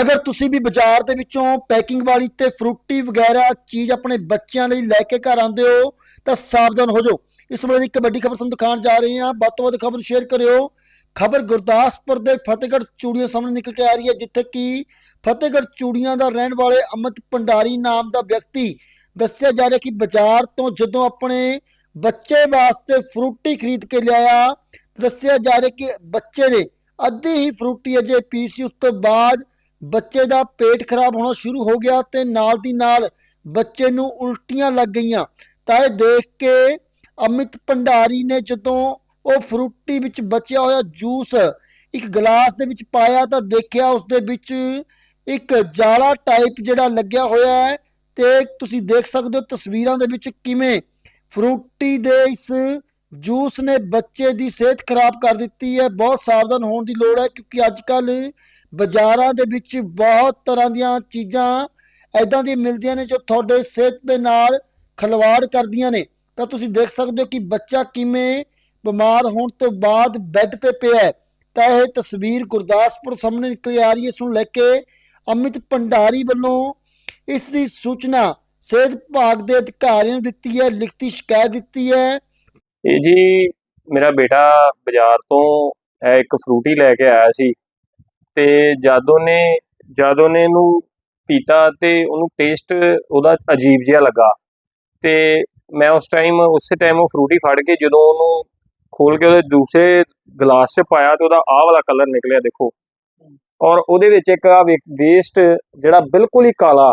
ਅਗਰ ਤੁਸੀਂ ਵੀ ਬਾਜ਼ਾਰ ਦੇ ਵਿੱਚੋਂ ਪੈਕਿੰਗ ਵਾਲੀ ਤੇ ਫਰੂਟੀ ਵਗੈਰਾ ਚੀਜ਼ ਆਪਣੇ ਬੱਚਿਆਂ ਲਈ ਲੈ ਕੇ ਘਰ ਆਉਂਦੇ ਹੋ, ਤਾਂ ਸਾਵਧਾਨ ਹੋ ਜਾਓ। ਇਸ ਵੇਲੇ ਦੀ ਇੱਕ ਵੱਡੀ ਖਬਰ ਤੁਹਾਨੂੰ ਦਿਖਾਉਣ ਜਾ ਰਹੇ ਹਾਂ। ਵੱਧ ਤੋਂ ਵੱਧ ਖਬਰ ਨੂੰ ਸ਼ੇਅਰ ਕਰਿਓ। ਖਬਰ ਗੁਰਦਾਸਪੁਰ ਦੇ ਫਤਿਹਗੜ੍ਹ ਚੂੜੀਆਂ ਸਾਹਮਣੇ ਨਿਕਲ ਕੇ ਆ ਰਹੀ ਹੈ, ਜਿੱਥੇ ਕਿ ਫਤਿਹਗੜ੍ਹ ਚੂੜੀਆਂ ਦਾ ਰਹਿਣ ਵਾਲੇ ਅਮਿਤ ਭੰਡਾਰੀ ਨਾਮ ਦਾ ਵਿਅਕਤੀ ਦੱਸਿਆ ਜਾ ਰਿਹਾ ਕਿ ਬਾਜ਼ਾਰ ਤੋਂ ਜਦੋਂ ਆਪਣੇ ਬੱਚੇ ਵਾਸਤੇ ਫਰੂਟੀ ਖਰੀਦ ਕੇ ਲਿਆਇਆ ਦੱਸਿਆ ਜਾ ਰਿਹਾ ਕਿ ਬੱਚੇ ਨੇ ਅੱਧੀ ਹੀ ਫਰੂਟੀ ਅਜੇ ਪੀ ਸੀ। ਉਸ ਤੋਂ ਬਾਅਦ ਬੱਚੇ ਦਾ ਪੇਟ ਖਰਾਬ ਹੋਣਾ ਸ਼ੁਰੂ ਹੋ ਗਿਆ ਤੇ ਨਾਲ ਦੀ ਨਾਲ ਬੱਚੇ ਨੂੰ ਉਲਟੀਆਂ ਲੱਗ ਗਈਆਂ। ਤਾਂ ਇਹ ਦੇਖ ਕੇ ਅਮਿਤ ਭੰਡਾਰੀ ਨੇ ਜਦੋਂ ਉਹ ਫਰੂਟੀ ਵਿੱਚ ਬਚਿਆ ਹੋਇਆ ਜੂਸ ਇੱਕ ਗਲਾਸ ਦੇ ਵਿੱਚ ਪਾਇਆ ਤਾਂ ਦੇਖਿਆ ਉਸ ਦੇ ਵਿੱਚ ਇੱਕ ਜਾਲਾ ਟਾਈਪ ਜਿਹੜਾ ਲੱਗਿਆ ਹੋਇਆ ਹੈ ਤੇ ਤੁਸੀਂ ਦੇਖ ਸਕਦੇ ਹੋ ਤਸਵੀਰਾਂ ਦੇ ਵਿੱਚ ਕਿਵੇਂ ਫਰੂਟੀ ਦੇ ਇਸ ਜੂਸ ਨੇ ਬੱਚੇ ਦੀ ਸਿਹਤ ਖਰਾਬ ਕਰ ਦਿੱਤੀ ਹੈ। ਬਹੁਤ ਸਾਵਧਾਨ ਹੋਣ ਦੀ ਲੋੜ ਹੈ ਕਿਉਂਕਿ ਅੱਜ ਕੱਲ ਬਾਜ਼ਾਰਾਂ ਦੇ ਵਿੱਚ ਬਹੁਤ ਤਰ੍ਹਾਂ ਦੀਆਂ ਚੀਜ਼ਾਂ ਐਦਾਂ ਦੀ ਮਿਲਦੀਆਂ ਨੇ ਜੋ ਤੁਹਾਡੇ ਸਿਹਤ ਦੇ ਨਾਲ ਖਲਵਾੜ ਕਰਦੀਆਂ ਨੇ। ਤਾਂ ਤੁਸੀਂ ਦੇਖ ਸਕਦੇ ਹੋ ਕਿ ਬੱਚਾ ਕਿਵੇਂ ਬਿਮਾਰ ਹੋਣ ਤੋਂ ਬਾਅਦ ਬੈੱਡ ਤੇ ਪਿਆ ਹੈ। ਤਾਂ ਇਹ ਤਸਵੀਰ ਗੁਰਦਾਸਪੁਰ ਸਾਹਮਣੇ ਨਿਕਲ ਆ ਰਹੀ ਹੈ। ਇਸ ਨੂੰ ਲੈ ਕੇ ਅਮਿਤ ਭੰਡਾਰੀ ਵੱਲੋਂ ਇਸ ਦੀ ਸੂਚਨਾ ਸਿਹਤ ਵਿਭਾਗ ਦੇ ਅਧਿਕਾਰੀਆਂ ਨੂੰ ਦਿੱਤੀ ਹੈ। ਲਿਖਤੀ ਸ਼ਿਕਾਇਤ ਦਿੱਤੀ ਹੈ ਇਹ ਜੀ ਮੇਰਾ ਬੇਟਾ ਬਾਜ਼ਾਰ ਤੋਂ ਇਹ ਇੱਕ ਫਰੂਟੀ ਲੈ ਕੇ ਆਇਆ ਸੀ ਤੇ ਜਦ ਉਹਨੇ ਜਦ ਉਹਨੇ ਇਹਨੂੰ ਪੀਤਾ ਤੇ ਉਹਨੂੰ ਟੇਸਟ ਉਹਦਾ ਅਜੀਬ ਜਿਹਾ ਲੱਗਾ ਤੇ ਮੈਂ ਉਸ ਟਾਈਮ ਉਸੇ ਟਾਈਮ ਉਹ ਫਰੂਟੀ ਫੜ ਕੇ ਜਦੋਂ ਉਹਨੂੰ ਖੋਲ ਕੇ ਉਹਦੇ ਦੂਸਰੇ ਗਲਾਸ 'ਚ ਪਾਇਆ ਤੇ ਉਹਦਾ ਆਹ ਵਾਲਾ ਕਲਰ ਨਿਕਲਿਆ ਦੇਖੋ ਔਰ ਉਹਦੇ ਵਿੱਚ ਇੱਕ ਆ ਵੇਸਟ ਜਿਹੜਾ ਬਿਲਕੁਲ ਹੀ ਕਾਲਾ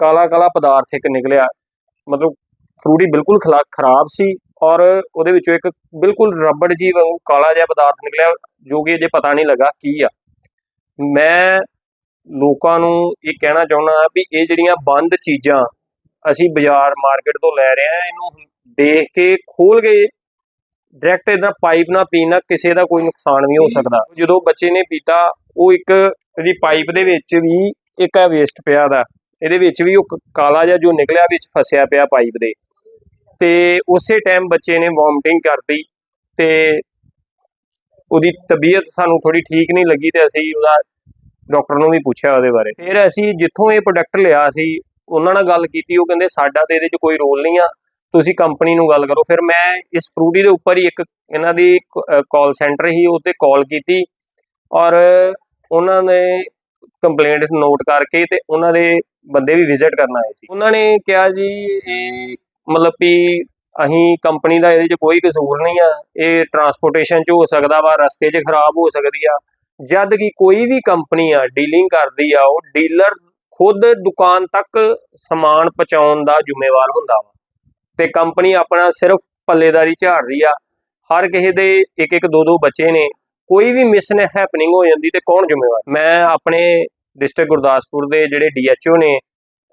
ਕਾਲਾ ਕਾਲਾ ਪਦਾਰਥ ਇੱਕ ਨਿਕਲਿਆ ਮਤਲਬ ਫਰੂਟੀ ਬਿਲਕੁਲ ਖਲਾ- ਖਰਾਬ ਸੀ ਔਰ ਉਹਦੇ ਵਿੱਚੋਂ ਇੱਕ ਬਿਲਕੁਲ ਰਬੜ ਜੀ ਵਾਂਗੂ ਕਾਲਾ ਜਿਹਾ ਪਦਾਰਥ ਨਿਕਲਿਆ, ਜੋ ਕਿ ਅਜੇ ਪਤਾ ਨਹੀਂ ਲੱਗਾ ਕੀ ਆ। ਮੈਂ ਲੋਕਾਂ ਨੂੰ ਇਹ ਕਹਿਣਾ ਚਾਹੁੰਦਾ ਵੀ ਇਹ ਜਿਹੜੀਆਂ ਬੰਦ ਚੀਜ਼ਾਂ ਅਸੀਂ ਬਾਜ਼ਾਰ ਮਾਰਕੀਟ ਤੋਂ ਲੈ ਰਹੇ ਹਾਂ, ਇਹਨੂੰ ਦੇਖ ਕੇ ਖੋਲ ਕੇ ਡਾਇਰੈਕਟ ਇਹਦਾ ਪਾਈਪ ਨਾਲ ਪੀਣਾ ਕਿਸੇ ਦਾ ਕੋਈ ਨੁਕਸਾਨ ਵੀ ਹੋ ਸਕਦਾ। ਜਦੋਂ ਬੱਚੇ ਨੇ ਪੀਤਾ, ਉਹ ਇੱਕ ਇਹਦੀ ਪਾਈਪ ਦੇ ਵਿੱਚ ਵੀ ਇੱਕ ਆ ਵੇਸਟ ਪਿਆ ਦਾ। ਇਹਦੇ ਵਿੱਚ ਵੀ ਉਹ ਕਾਲਾ ਜਿਹਾ ਜੋ ਨਿਕਲਿਆ, ਵਿੱਚ ਫਸਿਆ ਪਿਆ ਪਾਈਪ ਦੇ। ਤੇ ਉਸੇ ਟਾਈਮ ਬੱਚੇ ਨੇ ਵੋਮਟਿੰਗ ਕਰਤੀ ਤੇ ਉਹਦੀ ਤਬੀਅਤ ਸਾਨੂੰ ਥੋੜੀ ਠੀਕ ਨਹੀਂ ਲੱਗੀ ਤੇ ਅਸੀਂ ਉਹਦਾ ਡਾਕਟਰ ਨੂੰ ਵੀ ਪੁੱਛਿਆ ਉਹਦੇ ਬਾਰੇ। ਫਿਰ ਅਸੀਂ ਜਿੱਥੋਂ ਇਹ ਪ੍ਰੋਡਕਟ ਲਿਆ ਸੀ, ਉਹਨਾਂ ਨਾਲ ਗੱਲ ਕੀਤੀ, ਉਹ ਕਹਿੰਦੇ ਸਾਡਾ ਤੇ ਇਹਦੇ 'ਚ ਕੋਈ ਰੋਲ ਨਹੀਂ ਆ, ਤੁਸੀਂ ਕੰਪਨੀ ਨੂੰ ਗੱਲ ਕਰੋ। ਫਿਰ ਮੈਂ ਇਸ ਫਰੂਟੀ ਦੇ ਉੱਪਰ ਹੀ ਇੱਕ ਇਹਨਾਂ ਦੀ ਕਾਲ ਸੈਂਟਰ ਹੀ ਉਹ ਤੇ ਕਾਲ ਕੀਤੀ ਔਰ ਉਹਨਾਂ ਨੇ ਕੰਪਲੇਂਟ ਨੋਟ ਕਰਕੇ ਤੇ ਉਹਨਾਂ ਦੇ ਬੰਦੇ ਵੀ ਵਿਜ਼ਿਟ ਕਰਨ ਆਏ ਸੀ। ਉਹਨਾਂ ਨੇ ਕਿਹਾ ਜੀ, ਇਹ ਮਤਲਬ ਵੀ ਅਸੀਂ ਕੰਪਨੀ ਦਾ ਇਹਦੇ 'ਚ ਕੋਈ ਕਸੂਰ ਨਹੀਂ ਆ। ਇਹ ਟਰਾਂਸਪੋਰਟੇਸ਼ਨ 'ਚ ਹੋ ਸਕਦਾ ਵਾ, ਰਸਤੇ 'ਚ ਖਰਾਬ ਹੋ ਸਕਦੀ ਆ। ਜਦ ਕਿ ਕੋਈ ਵੀ ਕੰਪਨੀ ਆ ਡੀਲਿੰਗ ਕਰਦੀ ਆ, ਉਹ ਡੀਲਰ ਖੁਦ ਦੁਕਾਨ ਤੱਕ ਸਮਾਨ ਪਹੁੰਚਾਉਣ ਦਾ ਜ਼ਿੰਮੇਵਾਰ ਹੁੰਦਾ ਵਾ। ਤੇ ਕੰਪਨੀ ਆਪਣਾ ਸਿਰਫ ਪੱਲੇਦਾਰੀ ਝਾੜ ਰਹੀ ਆ। ਹਰ ਕਿਸੇ ਦੇ ਇੱਕ ਇੱਕ ਦੋ ਦੋ ਬੱਚੇ ਨੇ। ਕੋਈ ਵੀ ਮਿਸ ਹੈਪਨਿੰਗ ਹੋ ਜਾਂਦੀ ਤੇ ਕੌਣ ਜ਼ਿੰਮੇਵਾਰ? ਮੈਂ ਆਪਣੇ ਡਿਸਟ੍ਰਿਕਟ ਗੁਰਦਾਸਪੁਰ ਦੇ ਜਿਹੜੇ ਡੀਐਚਓ ਨੇ,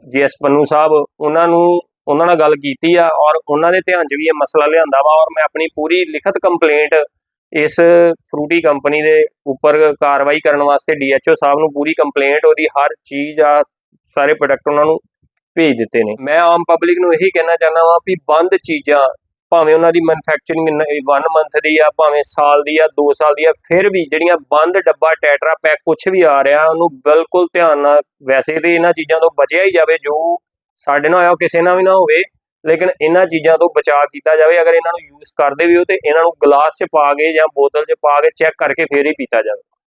ਜੀਐਸ ਪੰਨੂ ਸਾਹਿਬ, ਉਹਨਾਂ ਨੂੰ ਉਹਨਾਂ ਨਾਲ ਗੱਲ ਕੀਤੀ ਆ ਔਰ ਉਹਨਾਂ ਦੇ ਧਿਆਨ 'ਚ ਵੀ ਇਹ ਮਸਲਾ ਲਿਆਂਦਾ ਵਾ ਔਰ ਮੈਂ ਆਪਣੀ ਪੂਰੀ ਲਿਖਤ ਕੰਪਲੇਂਟ ਇਸ ਫਰੂਟੀ ਕੰਪਨੀ ਦੇ ਉੱਪਰ ਕਾਰਵਾਈ ਕਰਨ ਵਾਸਤੇ ਡੀਐਚਓ ਸਾਹਿਬ ਨੂੰ ਪੂਰੀ ਕੰਪਲੇਂਟ ਉਹਦੀ ਹਰ ਚੀਜ਼ ਆ, ਸਾਰੇ ਪ੍ਰੋਡਕਟ ਉਹਨਾਂ ਨੂੰ ਭੇਜ ਦਿੱਤੇ ਨੇ। ਮੈਂ ਆਮ ਪਬਲਿਕ ਨੂੰ ਇਹੀ ਕਹਿਣਾ ਚਾਹੁੰਦਾ ਵਾਂ ਵੀ ਬੰਦ ਚੀਜ਼ਾਂ, ਭਾਵੇਂ ਉਹਨਾਂ ਦੀ ਮੈਨੂਫੈਕਚਰਿੰਗ 1 ਮੰਥ ਦੀ ਆ, ਭਾਵੇਂ ਸਾਲ ਦੀ ਆ 2 ਸਾਲ ਦੀ ਆ, ਫਿਰ ਵੀ ਜਿਹੜੀਆਂ ਬੰਦ ਡੱਬਾ, ਟੈਟਰਾ ਪੈਕ ਕੁਝ ਵੀ ਆ ਰਿਹਾ, ਉਹਨੂੰ ਬਿਲਕੁਲ ਧਿਆਨ ਨਾਲ ਵੈਸੇ ਤੇ ਇਹਨਾਂ ਚੀਜ਼ਾਂ ਤੋਂ ਬਚਿਆ ਹੀ ਜਾਵੇ ਜੋ ਸਾਡੇ ਨਾਲ ਹੋਇਆ ਕਿਸੇ ਨਾਲ ਵੀ ਨਾ ਹੋਵੇ, ਲੇਕਿਨ ਇਹਨਾਂ ਚੀਜ਼ਾਂ ਤੋਂ ਬਚਾਅ ਕੀਤਾ ਜਾਵੇ, ਅਗਰ ਇਹਨਾਂ ਨੂੰ ਯੂਜ਼ ਕਰਦੇ ਵੀ ਹੋ ਤੇ ਇਹਨਾਂ ਨੂੰ ਗਲਾਸ 'ਚ ਪਾ ਕੇ ਜਾਂ ਬੋਤਲ 'ਚ ਪਾ ਕੇ ਚੈੱਕ ਕਰਕੇ ਫੇਰ ਹੀ ਪੀਤਾ ਜਾਵੇ।